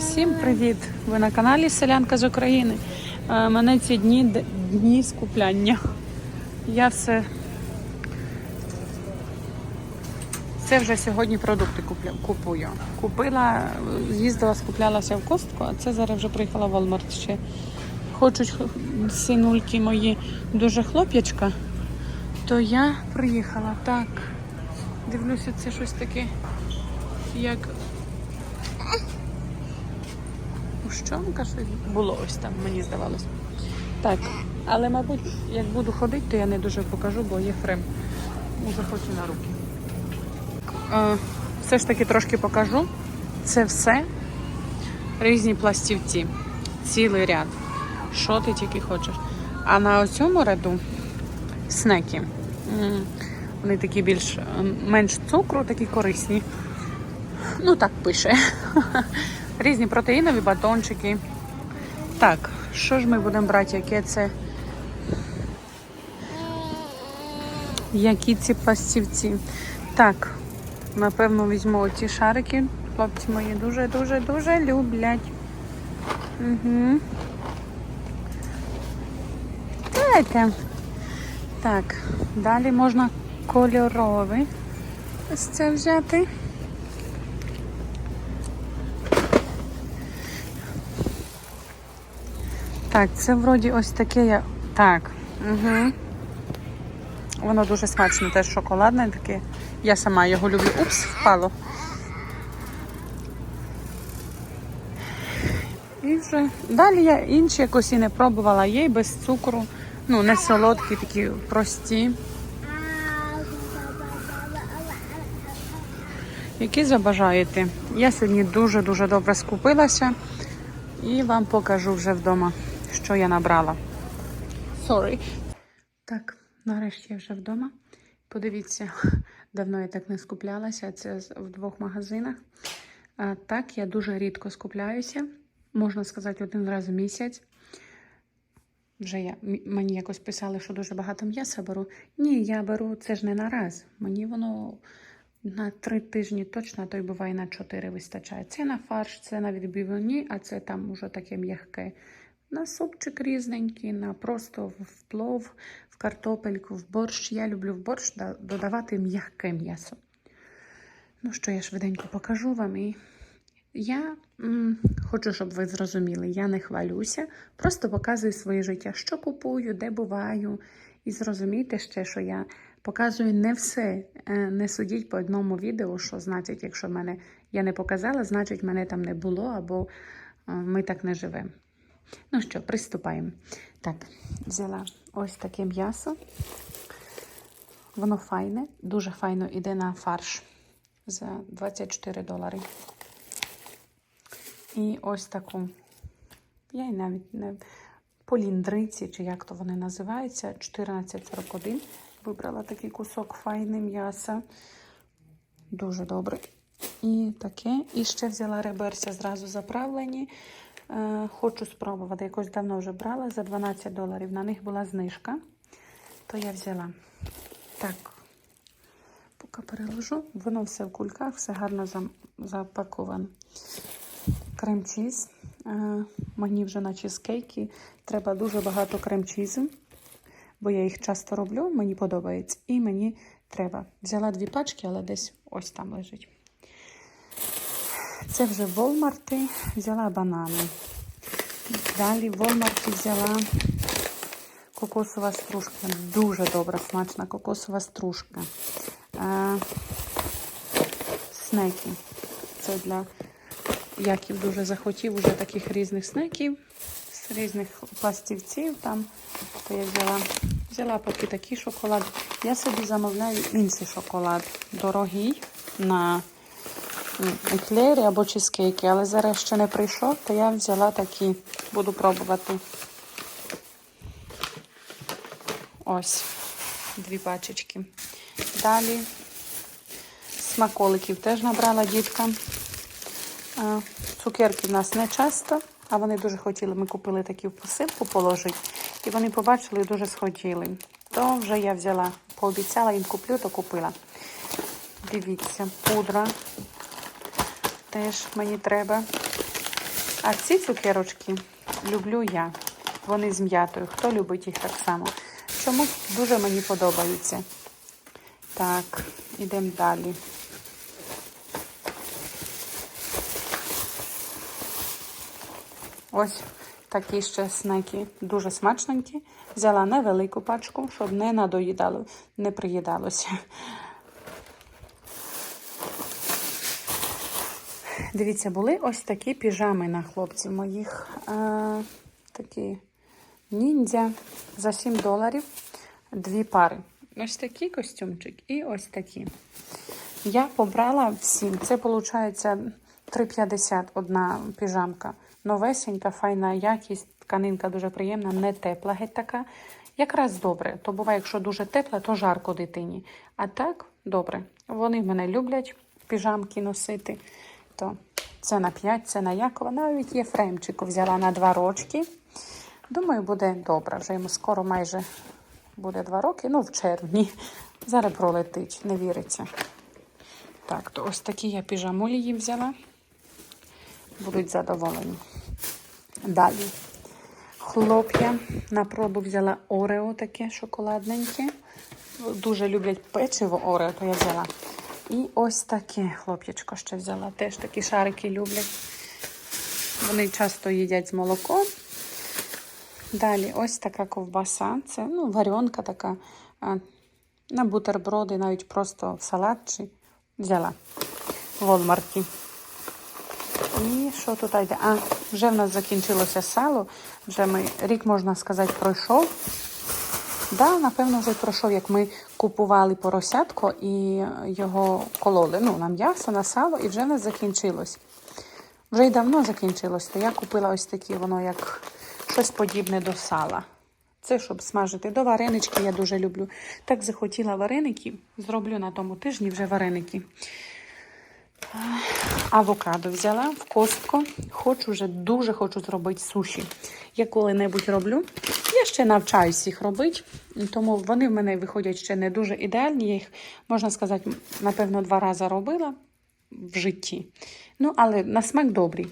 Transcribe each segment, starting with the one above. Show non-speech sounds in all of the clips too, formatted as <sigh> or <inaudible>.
Всім привіт! Ви на каналі Селянка з України. Е, Мене ці дні дні скупляння. Я все. Це вже сьогодні продукти купую. Купила, е, їздила, скуплялася в костку, а це зараз вже приїхала в Walmart ще. Хочуть синульки мої дуже хлоп'ячка, то я приїхала. Так. Дивлюся, це щось таке, як Гущонка щось було ось там, мені здавалось. Так, але, мабуть, як буду ходити, то я не дуже покажу, бо є фрем. Уже хочу на руки. Е, все ж таки трошки покажу. Це все різні пластівці. Цілий ряд. Що ти тільки хочеш. А на цьому ряду снеки. Вони такі більш менш цукру, такі корисні. Ну так пише. <laughs> Різні протеїнові батончики. Так, що ж ми будемо брати? Яке це? Які ці пластівці? Так, напевно, візьму оці шарики. Хлопці мої дуже-дуже дуже люблять. Угу. Дайте. Так, далі можна кольоровий. Ось це взяти. Так, це вроді ось таке я. Так. Угу. Воно дуже смачне, теж шоколадне таке. Я сама його люблю. Упс, впало. І вже. Далі я інші якось і не пробувала. Є й без цукру. Ну, не солодкі, такі прості. Які забажаєте. Я сьогодні дуже-дуже добре скупилася і вам покажу вже вдома, що я набрала. Sorry. Так, нарешті я вже вдома. Подивіться, <laughs> давно я так не скуплялася. Це в двох магазинах. А, так, я дуже рідко скупляюся. Можна сказати, один раз в місяць. Вже я, мені якось писали, що дуже багато м'яса беру. Ні, я беру це ж не на раз. Мені воно на три тижні точно, а то й буває на чотири вистачає. Це на фарш, це на відбивні, а це там уже таке м'яке. На супчик різненький, на просто в плов, в картопельку, в борщ. Я люблю в борщ додавати м'яке м'ясо. Ну що, я швиденько покажу вам. І я м, хочу, щоб ви зрозуміли, я не хвалюся, просто показую своє життя, що купую, де буваю. І зрозумійте ще, що я показую не все. Е, Не судіть по одному відео, що значить, якщо мене я не показала, значить мене там не було, або е, ми так не живемо. Ну що, приступаємо. Так, взяла ось таке м'ясо. Воно файне, дуже файно йде на фарш за 24 долари. І ось таку. Я й навіть не поліндриці, чи як то вони називаються, 1441. Вибрала такий кусок файне м'яса. Дуже добре. І таке. І ще взяла реберця зразу заправлені. Е, хочу спробувати. Якось давно вже брала за 12 доларів. На них була знижка. То я взяла. Так. Поки переложу, воно все в кульках, все гарно запаковано. Крем-чіз. Е, Мені вже на чизкейки треба дуже багато крем-чізу, бо я їх часто роблю, мені подобається. І мені треба. Взяла дві пачки, але десь ось там лежить. Це вже в Walmart взяла банани. Далі в Walmart взяла кокосова стружка. Дуже добра, смачна кокосова стружка. Е, снеки. Це для Яків дуже захотів уже таких різних снеків, з різних пластівців там. То я взяла, взяла поки такий шоколад. Я собі замовляю інший шоколад. Дорогий на еклери або чизкейки, але зараз ще не прийшов, то я взяла такі, буду пробувати. Ось, дві пачечки. Далі смаколиків теж набрала діткам. Цукерки в нас не часто, а вони дуже хотіли. Ми купили такі в посилку положити. І вони побачили і дуже схотіли. То вже я взяла, пообіцяла їм куплю, то купила. Дивіться, пудра. Теж мені треба. А ці цукерочки люблю я. Вони з м'ятою. Хто любить їх так само? Чомусь дуже мені подобаються. Так, ідемо далі. Ось такі ще снеки, дуже смачненькі. Взяла невелику пачку, щоб не надоїдало, не приїдалося. Дивіться, були ось такі піжами на хлопців моїх. А, такі ніндзя за 7 доларів. Дві пари. Ось такий костюмчик і ось такі. Я побрала всім. Це виходить 3,50 одна піжамка. Новесенька, файна якість, тканинка дуже приємна, не тепла геть така. Якраз добре. То буває, якщо дуже тепла, то жарко дитині. А так, добре. Вони мене люблять піжамки носити. То це на 5, це на Якова. Навіть є фремчику взяла на 2 рочки. Думаю, буде добре. Вже йому скоро майже буде 2 роки. Ну, в червні. Зараз пролетить, не віриться. Так, то ось такі я піжамулі їм взяла. Будуть задоволені. Далі. Хлоп'я на пробу взяла Орео таке шоколадненьке. Дуже люблять печиво Орео, то я взяла. І ось таке хлоп'ячко ще взяла. Теж такі шарики люблять. Вони часто їдять з молоком. Далі ось така ковбаса. Це ну, варіонка така. На бутерброди, навіть просто в салат чи взяла в Волмарті. І що тут йде? А, вже в нас закінчилося сало. Вже ми рік, можна сказати, пройшов. Да, напевно, вже пройшов, як ми купували поросятко і його кололи. Ну, на м'ясо, на сало, і вже нас закінчилось. Вже й давно закінчилось, то я купила ось такі, воно як щось подібне до сала. Це щоб смажити. До варенички я дуже люблю. Так захотіла вареники. Зроблю на тому тижні вже вареники. Авокадо взяла в костку. Хочу вже дуже хочу зробити суші. Я коли-небудь роблю. Я ще навчаюсь їх робити, тому вони в мене виходять ще не дуже ідеальні. Я їх, можна сказати, напевно, два рази робила в житті. Ну, але на смак добрий.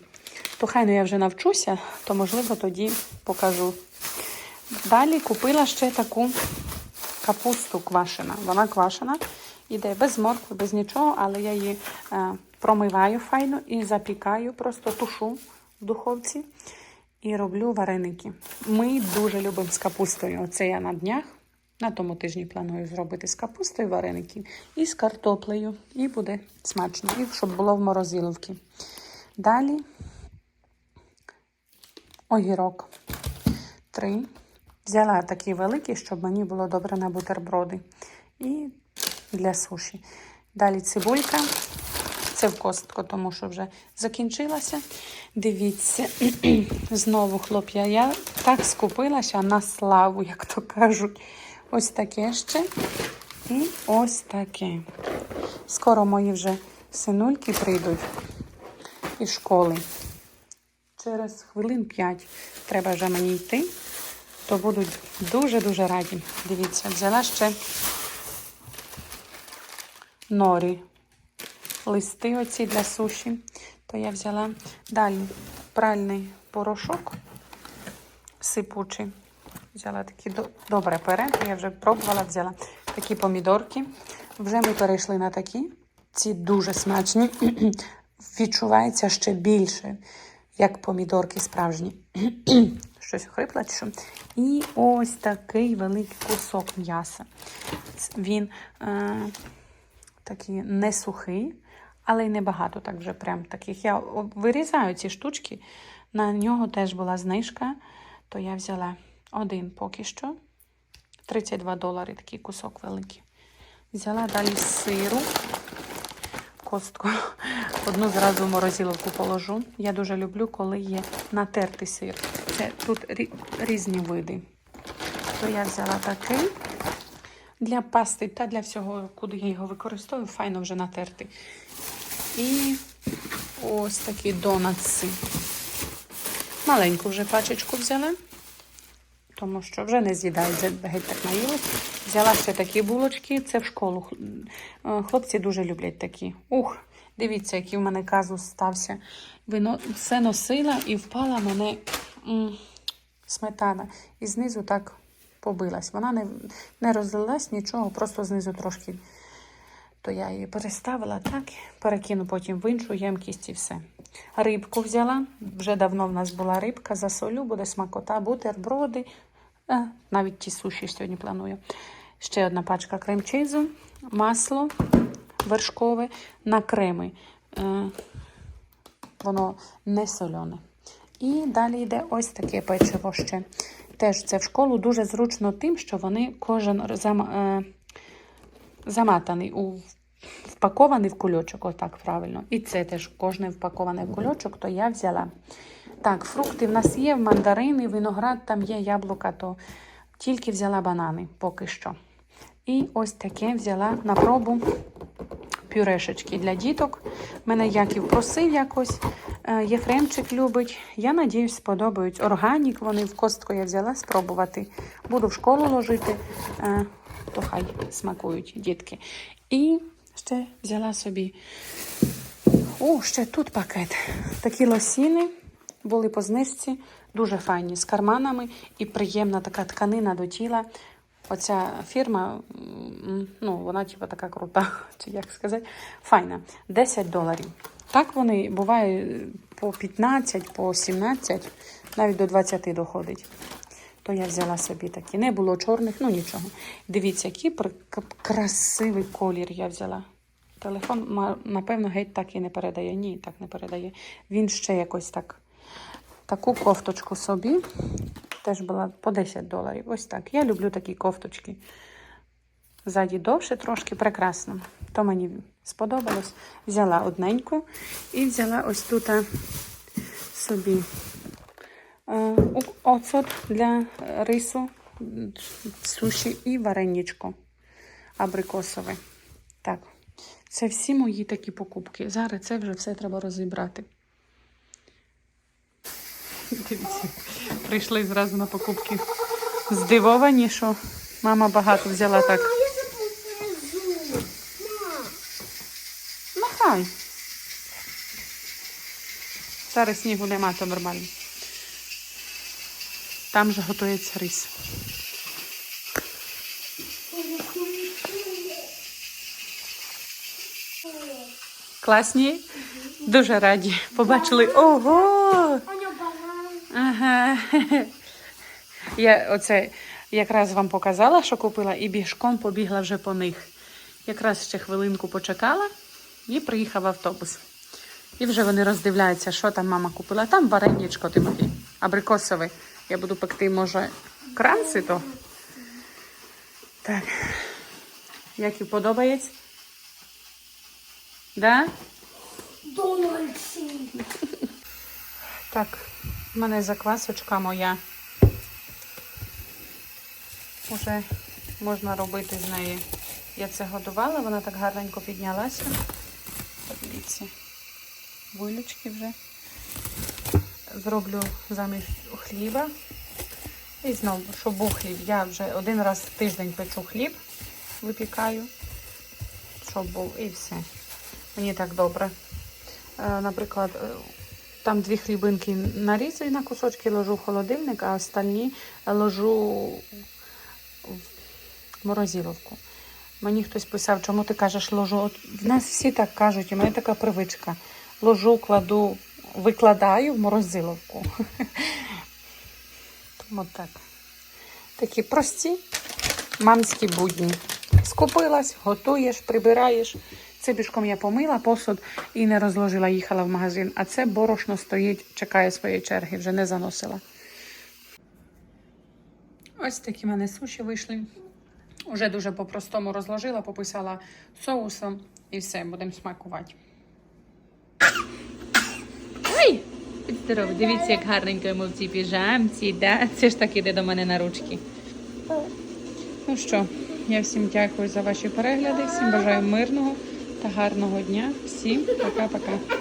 То хай ну я вже навчуся, то можливо тоді покажу. Далі купила ще таку капусту квашена. Вона квашена, іде без моркви, без нічого, але я її е, промиваю файно і запікаю, просто тушу в духовці і роблю вареники. Ми дуже любимо з капустою. Оце я на днях. На тому тижні планую зробити з капустою вареники і з картоплею. І буде смачно, і щоб було в морозиловці. Далі огірок. Три. Взяла такі великі, щоб мені було добре на бутерброди. І для суші. Далі цибулька. Це в костку, тому що вже закінчилася. Дивіться, <clears throat> знову хлоп'я. Я так скупилася на славу, як то кажуть. Ось таке ще. І ось таке. Скоро мої вже синульки прийдуть із школи. Через хвилин 5 треба вже мені йти, то будуть дуже-дуже раді. Дивіться, взяла ще норі. Листи оці для суші. То я взяла далі пральний порошок сипучий. Взяла такі добре пере. Я вже пробувала, взяла такі помідорки. Вже ми перейшли на такі. Ці дуже смачні. <clears throat> Відчувається ще більше, як помідорки справжні. <clears throat> Щось хрипла що. І ось такий великий кусок м'яса. Він е, такий не сухий, але й небагато так вже прям таких. Я вирізаю ці штучки. На нього теж була знижка, то я взяла один поки що. 32 долари такий кусок великий. Взяла далі сиру. Костку. Одну зразу в морозиловку положу. Я дуже люблю, коли є натертий сир. Це тут різні види. То я взяла такий для пасти та для всього, куди я його використовую, файно вже натерти. І ось такі донатси. Маленьку вже пачечку взяла, тому що вже не з'їдають, геть так наїли. Взяла ще такі булочки, це в школу. Е, Хлопці дуже люблять такі. Ух, Дивіться, який в мене казус стався. Вино все носила і впала мене м, сметана. І знизу так побилась. Вона не, не розлилась нічого, просто знизу трошки. То я її переставила так, перекину потім в іншу ємкість і все. Рибку взяла. Вже давно в нас була рибка, засолю, буде смакота, бутерброди. А, навіть ті суші сьогодні планую. Ще одна пачка крем-чизу, масло вершкове на креми. Е, воно не солене. І далі йде ось таке печиво ще. Теж це в школу дуже зручно тим, що вони кожен зам, е, заматаний у впакований в кульочок, отак правильно. І це теж кожне впакований в кульочок, то я взяла. Так, фрукти в нас є, мандарини, виноград, там є яблука, то тільки взяла банани поки що. І ось таке взяла на пробу пюрешечки для діток. Мене Яків просив якось. Е, Єфремчик любить. Я надіюсь, сподобають. Органік вони в костку я взяла спробувати. Буду в школу ложити, е, то хай смакують дітки. І ще взяла собі. О, ще тут пакет. Такі лосіни були по знижці, дуже файні, з карманами і приємна така тканина до тіла. Оця фірма, ну, вона типу така крута, <laughs> чи як сказати, файна. 10 доларів. Так вони буває по 15, по 17, навіть до 20 доходить. То я взяла собі такі. Не було чорних, ну нічого. Дивіться, який красивий колір я взяла. Телефон, напевно, геть так і не передає. Ні, так не передає. Він ще якось так. Таку кофточку собі. Теж була по 10 доларів. Ось так. Я люблю такі кофточки. Ззаді довше трошки, прекрасно. То мені сподобалось. Взяла одненьку і взяла ось тут собі оцет для е, рису, суші і вареничко абрикосове. Так, це всі мої такі покупки. Зараз це вже все треба розібрати. Дивіться, прийшли зразу на покупки. Здивовані, що мама багато взяла так. Махай. Зараз снігу нема, то нормально. Там же готується рис. Класні? Дуже раді. Побачили. Ого! Ага. Я оце якраз вам показала, що купила, і бігшком побігла вже по них. Якраз ще хвилинку почекала і приїхав автобус. І вже вони роздивляються, що там мама купила. Там вареничко Тимофій, абрикосове. Я буду пекти, може, кранці то. Так. Як і подобається? Да? Дональдсі. Так, в мене заквасочка моя. Уже можна робити з неї. Я це годувала, вона так гарненько піднялася. Подивіться, вилючки вже. Зроблю замість хліба. І знову, щоб був хліб. Я вже один раз в тиждень печу хліб, випікаю, щоб був і все. Мені так добре. Е, Наприклад, е, там дві хлібинки нарізаю на кусочки, ложу в холодильник, а остальні ложу в морозиловку. Мені хтось писав, чому ти кажеш ложу. От в нас всі так кажуть, у мене така привичка. Ложу, кладу, викладаю в морозиловку. <laughs> Тому так. Такі прості мамські будні. Скупилась, готуєш, прибираєш. Це бішком я помила посуд і не розложила, їхала в магазин. А це борошно стоїть, чекає своєї черги, вже не заносила. Ось такі в мене суші вийшли. Уже дуже по-простому розложила, пописала соусом і все, будемо смакувати. Будь здоров, дивіться, як гарненько йому в цій піжамці, да? Це ж так іде до мене на ручки. Ну що, я всім дякую за ваші перегляди, всім бажаю мирного та гарного дня. Всім пока-пока.